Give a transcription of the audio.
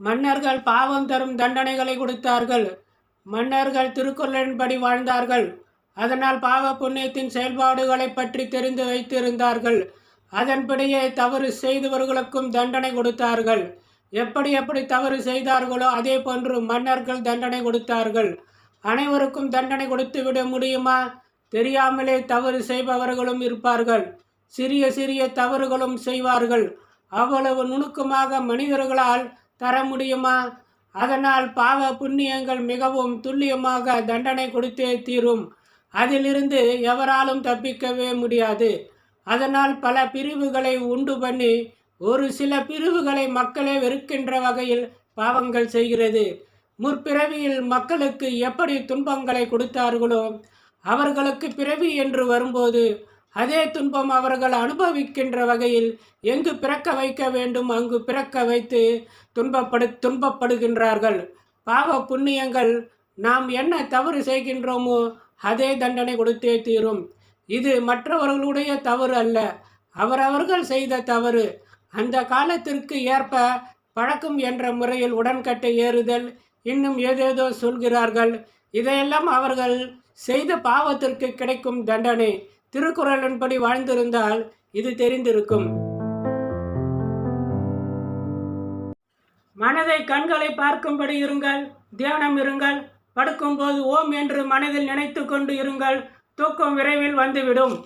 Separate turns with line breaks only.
மன்னர்கள் பாவம் தரும் தண்டனைகளை கொடுத்தார்கள். மன்னர்கள் திருக்குறளின்படி வாழ்ந்தார்கள். அதனால் பாவ புண்ணியத்தின் செயல்பாடுகளை பற்றி தெரிந்து வைத்திருந்தார்கள். அதன்படியே தவறு செய்தவர்களுக்கும் தண்டனை கொடுத்தார்கள். எப்படி எப்படி தவறு செய்தார்களோ அதே போன்று மன்னர்கள் தண்டனை கொடுத்தார்கள். அனைவருக்கும் தண்டனை கொடுத்து விட முடியுமா? தெரியாமலே தவறு செய்பவர்களும் இருப்பார்கள். சிறிய சிறிய தவறுகளும் செய்வார்கள். அவ்வளவு நுணுக்கமாக மனிதர்களால் தர முடியுமா? அதனால் பாவ புண்ணியங்கள் மிகவும் துல்லியமாக தண்டனை கொடுத்தே தீரும். அதிலிருந்து எவராலும் தப்பிக்கவே முடியாது. அதனால் பல பிரிவுகளை உண்டு பண்ணி ஒரு சில பிரிவுகளை மக்களே வெறுக்கின்ற வகையில் பாவங்கள் செய்கிறது. முற்பிறவியில் மக்களுக்கு எப்படி துன்பங்களை கொடுத்தார்களோ அவர்களுக்கு பிறவி என்று வரும்போது அதே துன்பம் அவர்கள் அனுபவிக்கின்ற வகையில் எங்கு பிறக்க வைக்க வேண்டும் அங்கு பிறக்க வைத்து துன்பப்படு துன்பப்படுகின்றார்கள். பாவ புண்ணியங்கள் நாம் என்ன தவறு செய்கின்றோமோ அதே தண்டனை கொடுத்தே தீரும். இது மற்றவர்களுடைய தவறு அல்ல அவரவர்கள் செய்த தவறு. அந்த காலத்திற்கு ஏற்ப பழக்கம் என்ற முறையில் உடன்கட்டை ஏறுதல் இன்னும் ஏதேதோ சொல்கிறார்கள். இதையெல்லாம் அவர்கள் செய்த பாவத்திற்கு கிடைக்கும் தண்டனை. திருக்குறளின்படி வாழ்ந்திருந்தால் இது தெரிந்திருக்கும். மனதை கண்களை பார்க்கும்படி இருங்கள் தியானம் இருங்கள் படுக்கும்போது ஓம் என்று மனதில் நினைத்து கொண்டு இருங்கள் தூக்கம் விரைவில் வந்துவிடும்.